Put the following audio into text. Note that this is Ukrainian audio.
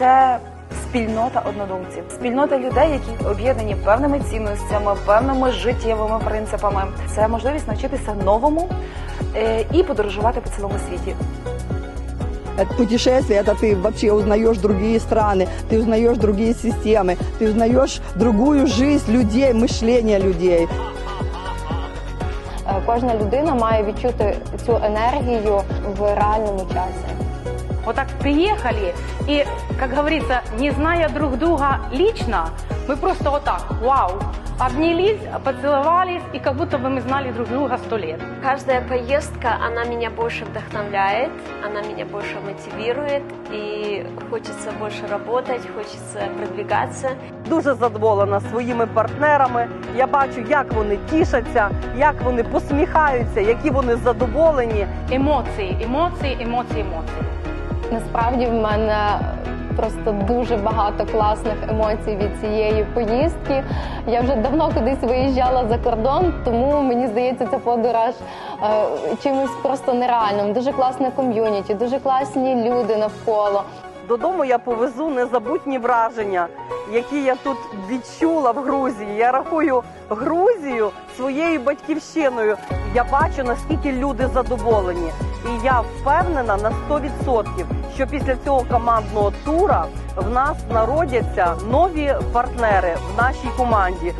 це спільнота однодумців, спільнота людей, які об'єднані певними цінностями, певними життєвими принципами. Це можливість навчитися новому е, і подорожувати по цілому світі. Это путешествие, это ты вообще узнаешь другие страны, ты узнаешь другие системы, ты узнаешь другую жизнь людей, мышление людей. Е, Кожна людина має відчути цю енергію в реальному часі. Вот так приехали, и, как говорится, не зная друг друга лично, мы просто вот так, вау, обнялись, поцеловались, и как будто бы мы знали друг друга сто лет. Каждая поездка, она меня больше вдохновляет, она меня больше мотивирует, и хочется больше работать, хочется продвигаться. дуже задоволена своїми партнерами. Я бачу, як вони тішаться, як вони посміхаються, які вони задоволені. Емоції, емоції, емоції, емоції. Насправді в мене просто дуже багато класних емоцій від цієї поїздки. Я вже давно кудись виїжджала за кордон, тому мені здається, ця подорож е, чимось просто нереальним. Дуже класне ком'юніті, дуже класні люди навколо. Додому я повезу незабутні враження, які я тут відчула в Грузії. Я рахую Грузію своєю батьківщиною. Я бачу, наскільки люди задоволені. І я впевнена на 100%, що після цього командного тура в нас народяться нові партнери в нашій команді.